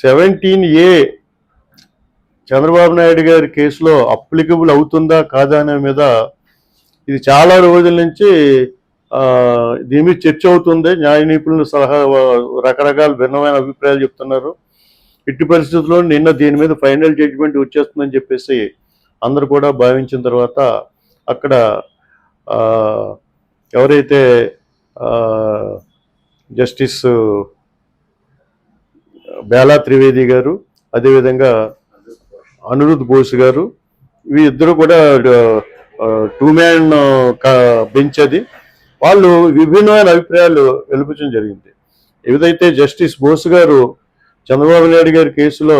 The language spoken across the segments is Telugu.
సెవెంటీన్ ఏ చంద్రబాబు నాయుడు గారి కేసులో అప్లికబుల్ అవుతుందా కాదా అనే మీద ఇది చాలా రోజుల నుంచి దీని మీద చర్చ అవుతుంది. న్యాయ నిపుణుల సలహా రకరకాల భిన్నమైన అభిప్రాయాలు చెప్తున్నారు. ఇట్టి పరిస్థితుల్లో నిన్న దీని మీద ఫైనల్ జడ్జిమెంట్ వచ్చేస్తుందని చెప్పేసి అందరు కూడా భావించిన తర్వాత అక్కడ ఎవరైతే జస్టిస్ బేలా త్రివేది గారు అదేవిధంగా అనిరుద్ బోస్ గారు వీరిద్దరూ కూడా టూ మ్యాన్ బెంచ్ అది. వాళ్ళు విభిన్నమైన అభిప్రాయాలు వెలుపుచడం జరిగింది. ఏదైతే జస్టిస్ బోస్ గారు చంద్రబాబు నాయుడు గారి కేసులో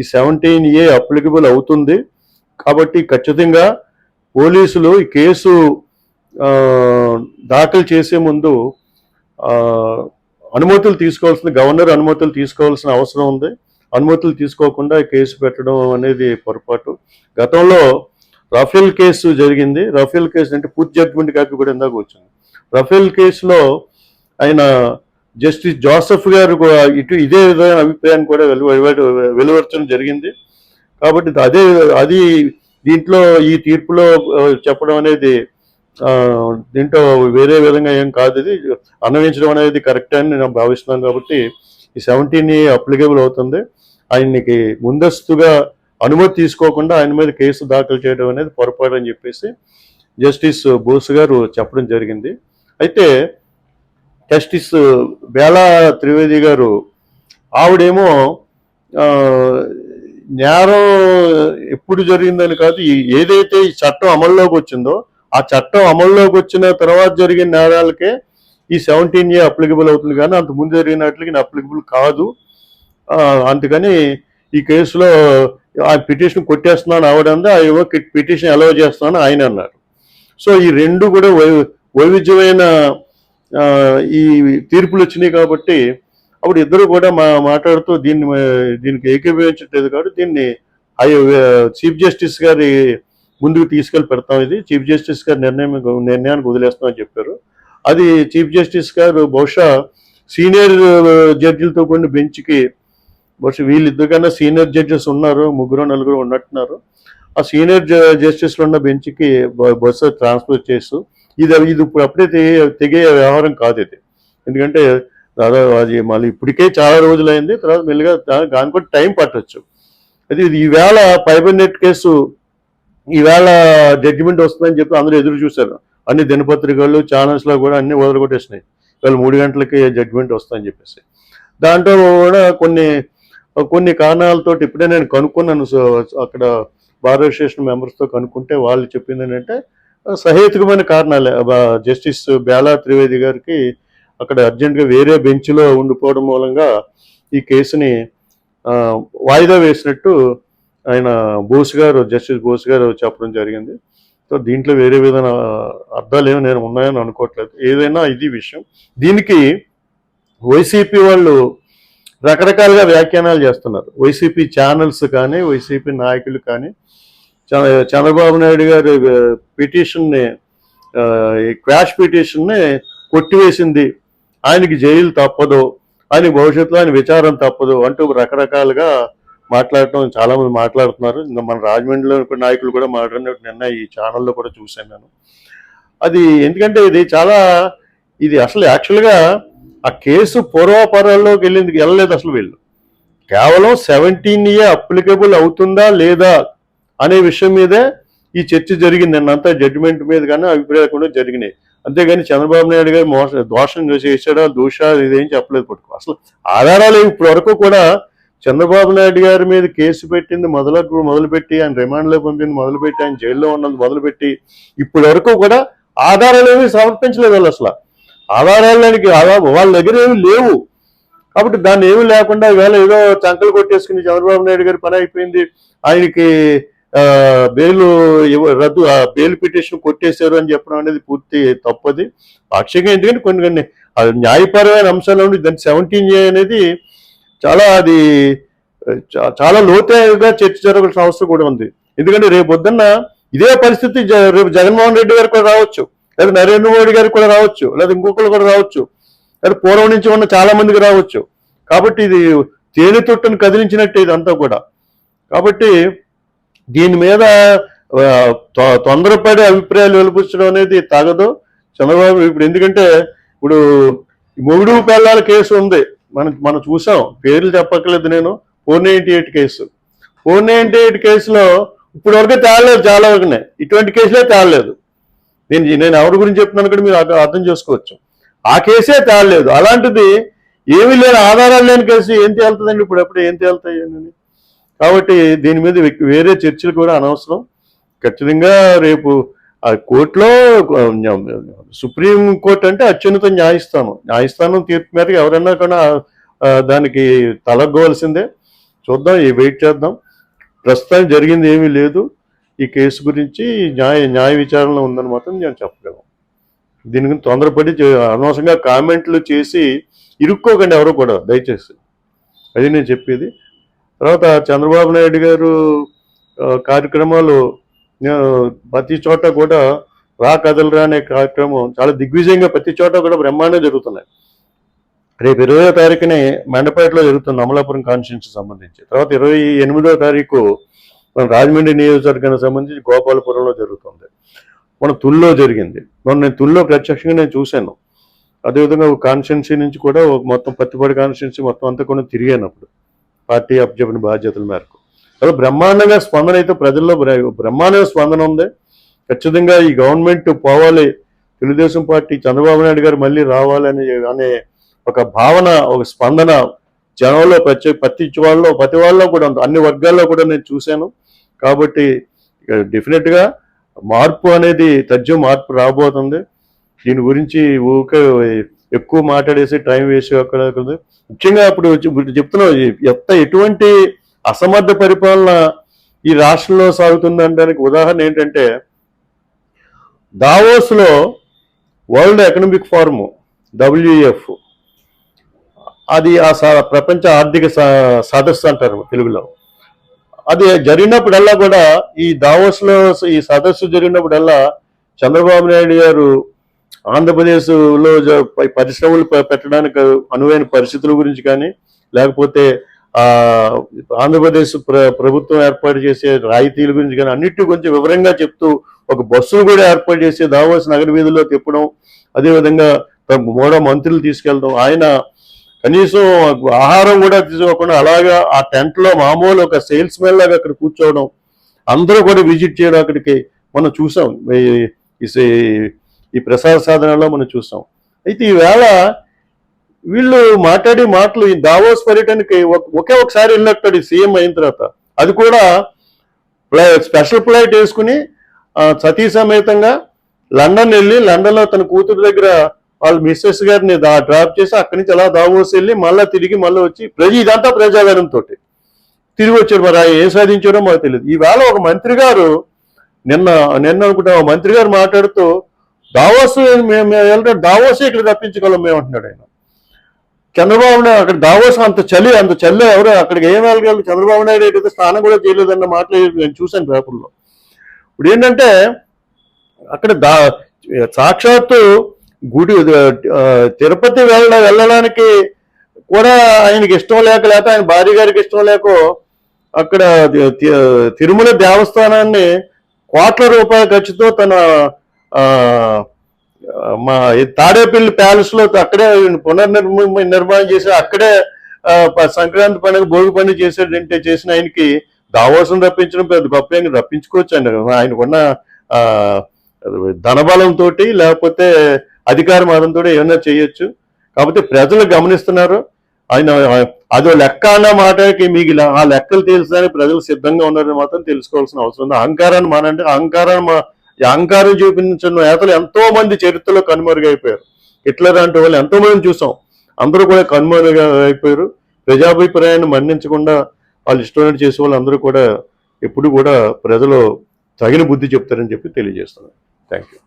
ఈ సెవెంటీన్ ఏ అప్లికబుల్ అవుతుంది కాబట్టి ఖచ్చితంగా పోలీసులు ఈ కేసు దాఖలు చేసే ముందు అనుమతులు తీసుకోవాల్సిన గవర్నర్ అనుమతులు తీసుకోవాల్సిన అవసరం ఉంది. అనుమతులు తీసుకోకుండా కేసు పెట్టడం అనేది పొరపాటు. గతంలో రఫేల్ కేసు జరిగింది. రఫేల్ కేసు అంటే పూర్తి జడ్జ్మెంట్ కాపీ కూడా ఇందాక వచ్చింది. రఫేల్ కేసులో ఆయన జస్టిస్ జోసెఫ్ గారు కూడా ఇటు ఇదే విధమైన అభిప్రాయాన్ని కూడా వెలువరచడం జరిగింది. కాబట్టి అదే అది దీంట్లో ఈ తీర్పులో చెప్పడం అనేది దీంట్లో వేరే విధంగా ఏం కాదు ఇది. అన్వయించడం అనేది కరెక్ట్ అని నేను భావిస్తున్నాను కాబట్టి ఈ సెవెంటీన్ అప్లికేబుల్ అవుతుంది. ఆయనకి ముందస్తుగా అనుమతి తీసుకోకుండా ఆయన మీద కేసు దాఖలు చేయడం అనేది పొరపాటు అని చెప్పేసి జస్టిస్ బోస్ గారు చెప్పడం జరిగింది. అయితే జస్టిస్ బేలా త్రివేది గారు ఆవిడేమో నేరం ఎప్పుడు జరిగిందని కాదు ఏదైతే ఈ చట్టం అమల్లోకి వచ్చిందో ఆ చట్టం అమల్లోకి వచ్చిన తర్వాత జరిగిన నేరాలకే ఈ సెవెంటీన్ ఏ అప్లికబుల్ అవుతుంది కానీ అంత ముందు జరిగినట్లకి అప్లికబుల్ కాదు. అందుకని ఈ కేసులో ఆ పిటిషన్ కొట్టేస్తున్నాను ఆవిడందా యువకి పిటిషన్ అలౌ చేస్తున్నాను ఆయన అన్నారు. సో ఈ రెండు కూడా వై- వైవిధ్యమైన ఈ తీర్పులు వచ్చినాయి కాబట్టి అప్పుడు ఇద్దరు కూడా మా మాట్లాడుతూ దీన్ని దీనికి ఏకీభవించట్లేదు కాబట్టి దీన్ని చీఫ్ జస్టిస్ గారి ముందుకు తీసుకెళ్ళి పెడతాం ఇది. చీఫ్ జస్టిస్ గారి నిర్ణయం నిర్ణయానికి వదిలేస్తామని చెప్పారు. అది చీఫ్ జస్టిస్ గారు బహుశా సీనియర్ జడ్జిలతో uh, కూడిన బెంచ్కి బహుశా వీళ్ళిద్దరు కన్నా సీనియర్ జడ్జెస్ ఉన్నారు ముగ్గురు నలుగురు ఉన్నట్టున్నారు. ఆ సీనియర్ జస్టిస్లో ఉన్న బెంచ్కి బ- బహుశా ట్రాన్స్ఫర్ చేస్తూ ఇది ఇది ఇప్పుడు అప్పుడే తెగే వ్యవహారం కాదు ఇది. ఎందుకంటే దాదాపు అది మళ్ళీ ఇప్పటికే చాలా రోజులైంది తర్వాత మెల్లిగా దాని దానికి కూడా టైం పట్టవచ్చు అది ఇది ఈవేళ పైబర్ నెట్ కేసు ఈవేళ జడ్జిమెంట్ వస్తుందని చెప్పి అందరూ ఎదురు చూశారు. అన్ని దినపత్రికలు ఛానల్స్లో కూడా అన్ని వదలగొట్టేసినాయి. ఇవాళ మూడు గంటలకి జడ్జిమెంట్ వస్తుందని చెప్పేసి. దాంట్లో కూడా కొన్ని కొన్ని కారణాలతో ఇప్పుడే నేను కనుక్కున్నాను సో అక్కడ బార్ అసోసియేషన్ మెంబర్స్తో కనుక్కుంటే వాళ్ళు చెప్పింది ఏంటంటే సహేతుకమైన కారణాలే. జస్టిస్ బేలా త్రివేది గారికి అక్కడ అర్జెంటుగా వేరే బెంచ్లో ఉండిపోవడం మూలంగా ఈ కేసుని వాయిదా వేసినట్టు ఆయన బోస్ గారు జస్టిస్ బోస్ గారు చెప్పడం జరిగింది. సో దీంట్లో వేరే విధమైన అర్థాలు ఏమి నేను ఉన్నాయని అనుకోవట్లేదు. ఏదైనా ఇది విషయం. దీనికి వైసీపీ వాళ్ళు రకరకాలుగా వ్యాఖ్యానాలు చేస్తున్నారు. వైసీపీ ఛానల్స్ కానీ వైసీపీ నాయకులు కానీ చ- చంద్రబాబు నాయుడు గారి పిటిషన్ని క్రాష్ పిటిషన్ని కొట్టివేసింది. ఆయనకి జైలు తప్పదు. ఆయన భవిష్యత్తులో ఆయన విచారం తప్పదు అంటూ రకరకాలుగా మాట్లాడటం చాలామంది మాట్లాడుతున్నారు. ఇంకా మన రాజమండ్రిలో నాయకులు కూడా మాట్లాడినట్టు నిన్న ఈ ఛానల్లో కూడా చూశాను నేను. అది ఎందుకంటే ఇది చాలా ఇది అసలు యాక్చువల్గా ఆ కేసు పూర్వాపరాల్లోకి వెళ్ళింది వెళ్ళలేదు అసలు వీళ్ళు. కేవలం సెవెంటీన్ ఏ అప్లికబుల్ అవుతుందా లేదా అనే విషయం మీదే ఈ చర్చ జరిగింది. నిన్నంతా జడ్జిమెంట్ మీద కానీ అభిప్రాయాలు కూడా జరిగినాయి. అంతేగాని చంద్రబాబు నాయుడు గారు మోస దోషం చేసాడా దోష ఇదేం చెప్పలేదు పట్టుకో. అసలు ఆధారాలు ఇప్పటి వరకు కూడా చంద్రబాబు నాయుడు గారి మీద కేసు పెట్టింది మొదలు మొదలుపెట్టి ఆయన రిమాండ్లో పంపింది మొదలుపెట్టి ఆయన జైల్లో ఉన్నది మొదలుపెట్టి ఇప్పటి వరకు కూడా ఆధారాలు ఏమీ సమర్పించలేదు వాళ్ళు అసలు. ఆధారాలకి వాళ్ళ దగ్గర ఏమీ లేవు. కాబట్టి దాన్ని ఏమీ లేకుండా ఈవేళ ఏదో చంకలు కొట్టేసుకుని చంద్రబాబు నాయుడు గారి పని అయిపోయింది. ఆయనకి ఆ, బెయిల్ రద్దు బెయిల్ పిటిషన్ కొట్టేశారు అని చెప్పడం అనేది పూర్తి తప్పది. పాక్షికంగా ఎందుకంటే కొన్ని కొన్ని న్యాయపరమైన అంశాలు ఉండి దాని సెవెంటీన్ ఏ అనేది చాలా అది చాలా లోతుగా చర్చ జరగాల్సిన అవసరం కూడా ఉంది. ఎందుకంటే రేపు పొద్దున్న ఇదే పరిస్థితి జ- రేపు జగన్మోహన్ రెడ్డి గారికి కూడా రావచ్చు. లేదా నరేంద్ర మోడీ గారికి కూడా రావచ్చు. లేదా ఇంకొకరు కూడా రావచ్చు. లేదా పూర్వం నుంచి ఉన్న చాలా మందికి రావచ్చు. కాబట్టి ఇది తేనె తొట్టును కదిలించినట్టు ఇదంతా కూడా. కాబట్టి దీని మీద తొందరపడే తొ- అభిప్రాయాలు వెలిపించడం అనేది తగదు. చంద్రబాబు ఇప్పుడు ఎందుకంటే ఇప్పుడు మొగుడు పెళ్ళాల కేసు ఉంది. మనం మనం చూసాం పేర్లు చెప్పక్కర్లేదు నేను. Four ninety eight case four ninety eight కేసులో ఇప్పుడు వరకు తేలలేదు చాలా వరకు ఇటువంటి కేసులే తేలలేదు. నేను నేను ఎవరి గురించి చెప్తున్నాను కూడా మీరు అర్థం- అర్థం చేసుకోవచ్చు. ఆ కేసే తేలలేదు. అలాంటిది ఏమీ లేని ఆధారాలు లేని కేసు ఏం తేలుతుందండి? ఇప్పుడు ఎప్పుడు ఏం తేలుతాయి అని. కాబట్టి దీని మీద వేరే చర్చలు కూడా అనవసరం. ఖచ్చితంగా రేపు ఆ కోర్టులో సుప్రీం కోర్టు అంటే అత్యున్నత న్యాయస్థానం. న్యాయస్థానం తీర్పు మేరకు ఎవరైనా కూడా దానికి తలగ్గవలసిందే చూద్దాం ఈ వెయిట్ చేద్దాం. ప్రస్తుతానికి జరిగింది ఏమీ లేదు. ఈ కేసు గురించి న్యాయ న్యాయ విచారణ ఉందని మాత్రం నేను చెప్పలేము దీని గురించి తొందరపడి చే- అనవసరంగా కామెంట్లు చేసి ఇరుక్కోకండి ఎవరు కూడా దయచేసి. అది నేను చెప్పేది. తర్వాత చంద్రబాబు నాయుడు గారు కార్యక్రమాలు ప్రతి చోట కూడా రా కదలరా అనే కార్యక్రమం చాలా దిగ్విజయంగా ప్రతి చోట కూడా బ్రహ్మాండం జరుగుతున్నాయి. రేపు ఇరవయో తారీఖునే మండపేటలో జరుగుతుంది అమలాపురం కాన్స్టిట్యూన్సీ సంబంధించి. తర్వాత ఇరవై ఎనిమిదో తారీఖు మన రాజమండ్రి నియోజకవర్గానికి సంబంధించి గోపాలపురంలో జరుగుతుంది. మన తుల్లో జరిగింది. మొన్న నేను తుల్లో ప్రత్యక్షంగా నేను చూశాను. అదేవిధంగా ఒక కాన్స్టిట్యున్సీ నుంచి కూడా మొత్తం పత్తిపాడు కాన్స్టిట్యున్సీ మొత్తం అంతా కూడా తిరిగాను అప్పుడు. పార్టీ అప్పచెప్పిన బాధ్యతల మేరకు. అదే బ్రహ్మాండంగా స్పందన అయితే ప్రజల్లో బ్ర- బ్రహ్మాండమైన స్పందన ఉంది. ఖచ్చితంగా ఈ గవర్నమెంట్ పోవాలి. తెలుగుదేశం పార్టీ చంద్రబాబు నాయుడు గారు మళ్ళీ రావాలని అనే ఒక భావన ఒక స్పందన జనంలో ప్రతి ప్రతి వాళ్ళలో ప్రతి వాళ్ళలో కూడా ఉంది. అన్ని వర్గాల్లో కూడా నేను చూశాను. కాబట్టి డెఫినెట్గా మార్పు అనేది తజ్జం మార్పు రాబోతుంది. దీని గురించి ఊరికే ఎక్కువ మాట్లాడేసి టైం వేస్ట్ అక్కడ ముఖ్యంగా ఇప్పుడు ఇప్పుడు ఎంత ఎటువంటి అసమర్థ పరిపాలన ఈ రాష్ట్రంలో సాగుతుందనడానికి ఉదాహరణ ఏంటంటే దావోస్లో వరల్డ్ ఎకనామిక్ ఫోరం డబ్ల్యూఎఫ్ అది ఆ స- ప్రపంచ ఆర్థిక స- సదస్సు అంటారు తెలుగులో. అది జరిగినప్పుడల్లా కూడా ఈ దావోస్లో ఈ సదస్సు జరిగినప్పుడల్లా చంద్రబాబు నాయుడు గారు ఆంధ్రప్రదేశ్లో పరిశ్రమలు పెట్టడానికి అనువైన పరిస్థితుల గురించి కానీ లేకపోతే ఆంధ్రప్రదేశ్ ప్ర ప్రభుత్వం ఏర్పాటు చేసే రాయితీల గురించి కానీ అన్నిటి గురించి వివరంగా చెప్తూ ఒక బస్సును కూడా ఏర్పాటు చేసి దావోస్ నగర వీధుల్లో తిప్పడం అదేవిధంగా మూడో మంత్రులు తీసుకెళ్ళడం ఆయన కనీసం ఆహారం కూడా తీసుకోకుండా అలాగా ఆ టెంట్లో మామూలు ఒక సేల్స్ మెన్ లాగా అక్కడ కూర్చోవడం అందరూ కూడా విజిట్ చేయడం అక్కడికి మనం చూసాం. ఈ- ఈ ఈ ప్రసాద సాధనలో మనం చూసాం. అయితే ఈవేళ వీళ్ళు మాట్లాడే మాటలు ఈ దావోస్ పర్యటనకి ఒక- ఒకే ఒకసారి వెళ్ళొస్తాడు సీఎం అయిన తర్వాత. అది కూడా స్పెషల్ ఫ్లైట్ వేసుకుని సతీ సమేతంగా లండన్ వెళ్ళి లండన్లో తన కూతురు దగ్గర వాళ్ళ మిస్సెస్ గారిని దా డ్రాప్ చేసి అక్కడి నుంచి అలా దావోస్ వెళ్ళి మళ్ళీ తిరిగి మళ్ళీ వచ్చి ప్రజ ఇదంతా ప్రజాగారంతో తిరిగి వచ్చాడు మరి ఆయన ఏం సాధించారో మాకు తెలియదు. ఈవేళ ఒక మంత్రి గారు నిన్న నిన్న అనుకుంటా మంత్రి గారు మాట్లాడుతూ దావోస్ మేము వెళ్ళడం దావోసే ఇక్కడ తప్పించగలం మేము అంటున్నాడు ఆయన. చంద్రబాబు నాయుడు అక్కడ దావోస్ అంత చలి అంత చలి ఎవరు? అక్కడికి ఏం వెళ్ళగలరు? చంద్రబాబు నాయుడు అయితే స్నానం కూడా చేయలేదన్న మాట్లాడేది నేను చూశాను పేపర్లో. ఇప్పుడు ఏంటంటే అక్కడ దా సాక్షాత్తు గుడి తిరుపతి వెళ్ళ వెళ్ళడానికి కూడా ఆయనకి ఇష్టం లేక లేక ఆయన భార్య గారికి ఇష్టం లేక అక్కడ తి- తిరుమల దేవస్థానాన్ని కోట్ల రూపాయల ఖర్చుతో తన మా తాడేపల్లి ప్యాలెస్లో అక్కడే పునర్నిర్మ నిర్మాణం చేసి అక్కడే సంక్రాంతి పండుగ భోగి పండుగ చేసేటంటే చేసిన ఆయనకి దావోసం రప్పించడం పెద్ద గొప్ప ఏం రప్పించుకోవచ్చు అండి ఆయనకున్న ధనబలంతో లేకపోతే అధికార మతంతో ఏమైనా చేయొచ్చు. కాకపోతే ప్రజలు గమనిస్తున్నారు. ఆయన అదో లెక్క అన్న మాటకి మీకు ఆ లెక్కలు తెలుసని ప్రజలు సిద్ధంగా ఉన్నారని మాత్రం తెలుసుకోవాల్సిన అవసరం ఉంది. అహంకారాన్ని మానంటే అహంకారాన్ని మా అహంకారం చూపించిన నేతలు ఎంతో మంది చరిత్రలో కనుమరుగైపోయారు. హిట్లర్ లాంటి వాళ్ళు ఎంతో మంది చూసాం. అందరూ కూడా కనుమరుగా అయిపోయారు ప్రజాభిప్రాయాన్ని మన్నించకుండా వాళ్ళు ఇష్టమైనట్టు చేసే వాళ్ళు అందరూ కూడా ఎప్పుడు కూడా ప్రజలు తగిన బుద్ధి చెప్తారని చెప్పి తెలియజేస్తున్నాను. Thank you